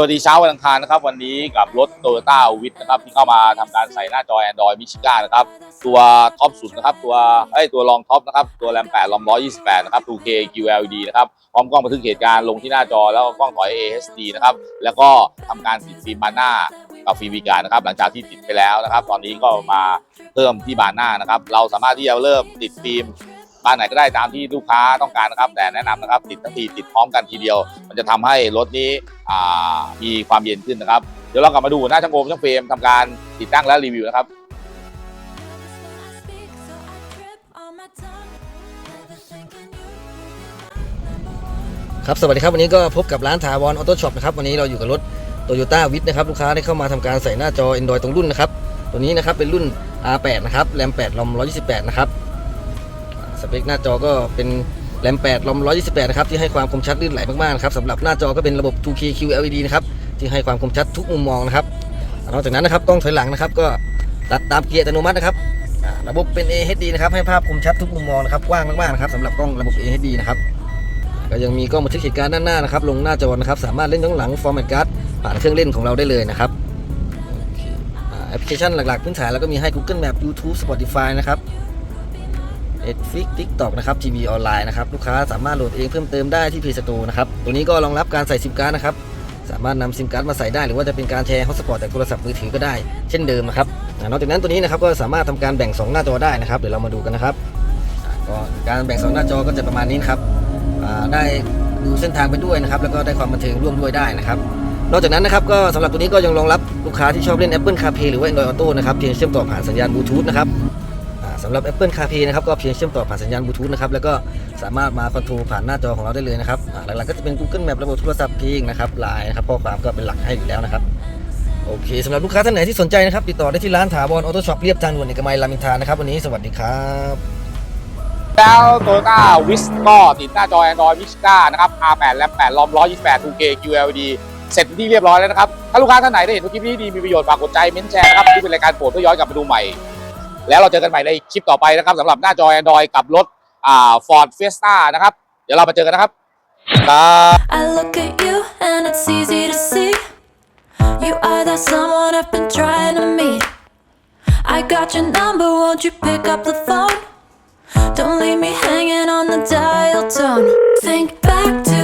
สวัสดีเช้าวันอังคารนะครับ วันนี้กับรถ Toyota w i t นะครับที่เข้ามาทำการใส่หน้าจอ Android m i c h i g a นะครับ ตัวท็อปสุดนะครับ ตัวเอ้ตัวรองท็อปนะครับ ตัวแรม8รอม128 นะครับ 2K QLED นะครับ พร้อมกล้องบันทึกเหตุการณ์ลงที่หน้าจอแล้วก็กล้องถอย AHD นะครับ แล้วก็ทำการติดฟิล์มบานหน้ากับฟิล์มวีการนะครับ หลังจากที่ติดไปแล้วนะครับ ตอนนี้ก็มาเพิ่มที่บานหน้านะครับ เราสามารถที่จะเริ่มติดฟิล์ม บ้านไหนก็ได้ตามที่ลูกค้าต้องการนะครับ แต่แนะนำนะครับติดทั้งทีติดพร้อมกันทีเดียว มันจะทำให้รถนี้มีความเย็นขึ้นนะครับ เดี๋ยวเรากลับมาดูหน้าช่างโอมช่างเฟรมทำการติดตั้งและรีวิวนะครับครับสวัสดีครับวันนี้ก็พบกับร้านถาวรออโต้ช็อปนะครับวันนี้เราอยู่กับรถโตโยต้าวิทนะครับลูกค้าได้เข้ามาทำการใส่หน้าจอ Android ตรงรุ่นนะครับตัวนี้นะครับเป็นรุ่น R8 นะครับแรม8รอม128 นะครับ สเปคหน้าจอก็เป็นแรม8รอม128นะครับที่ให้ความคมชัดลื่นไหลมากๆนะครับสำหรับหน้าจอก็เป็นระบบ 2K QLED นะครับที่ให้ความคมชัดทุกมุมมองนะครับนอกจากนั้นนะครับกล้องถอยหลังนะครับก็ตัดตามเกียร์อัตโนมัตินะครับระบบเป็น AHD นะครับให้ภาพคมชัดทุกมุมมองนะครับกว้างมากๆนะครับสำหรับกล้องระบบ AHD นะครับก็ยังมีกล้องบันทึกเหตุการณ์ด้านหน้านะครับลงหน้าจอนะครับสามารถเล่นทั้งหลัง Format Card ผ่านเครื่องเล่นของเราได้เลยนะครับแอปพลิเคชันหลักๆพื้นฐานแล้วก็มีให้ Google Map YouTube Spotify นะครับ Netflix TikTok นะครับ TV ออนไลน์นะครับ ลูกค้าสามารถโหลดเองเพิ่มเติมได้ที่ Play Store นะครับ ตัวนี้ก็รองรับการใส่ซิมการ์ดนะครับ สามารถนำซิมการ์ดมาใส่ได้ หรือว่าจะเป็นการแชร์ฮอตสปอตจากโทรศัพท์มือถือก็ได้ เช่นเดิมนะครับนอกจากนั้นตัวนี้นะครับก็สามารถทำการแบ่ง 2 หน้าจอได้นะครับเดี๋ยวเรามาดูกันนะครับก็การแบ่ง 2 หน้าจอก็จะประมาณนี้นครับได้ดูเส้นทางไปด้วยนะครับ แล้วก็ได้ความบันเทิงร่วมด้วยได้นะครับนอกจากนั้นนะครับก็สำหรับตัวนี้ก็ยังรองรับลูกค้าที่ชอบเล่น Apple CarPlay หรือว่า Android Auto นะครับเพียงเชื่อมต่อผ่านสัญญาณบลูทูธนะครับ สำหรับ Apple CarPlay นะครับก็เพียงเชื่อมต่อผ่านสัญญาณบลูทูธนะครับแล้วก็สามารถมาคอนโทรลผ่านหน้าจอของเราได้เลยนะครับหลักๆก็จะเป็น Google Map ระบบโทรศัพท์เพลงนะครับไลน์นะครับข้อความก็เป็นหลักให้อยู่แล้วนะครับโอเคสำหรับลูกค้าท่านไหนที่สนใจนะครับ ติดต่อได้ที่ร้านถาวรออโต้ช็อปเรียบทางด่วนเอกมัยรามอินทรานะครับ วันนี้สวัสดีครับแล้ว Toyota w i s ก็ติดหน้าจอ Android m i c h i g a นะครับ R8 แรม8รอม128 2K QLED เสร็จที่เรียบร้อยแล้วนะครับ ถ้าลูกค้าท่านไหนได้เห็นคลิปนี้ดีมีประโยชน์ฝากกดใจเม้นแชร์นะครับที่เป็นรายการโปรดเพื่อย้อนกลับไปดูใหม่ แล้วเราเจอกันใหม่ในคลิปต่อไปนะครับสำหรับหน้าจอ Android กับรถอ่า Ford Fiesta นะครับ เดี๋ยวเรามาเจอกันนะครับครับ I look at you and it's easy to see. You are that someone I've been trying to meet. I got your number, won't you pick up the phone? Don't leave me hanging on the dial tone. Think back to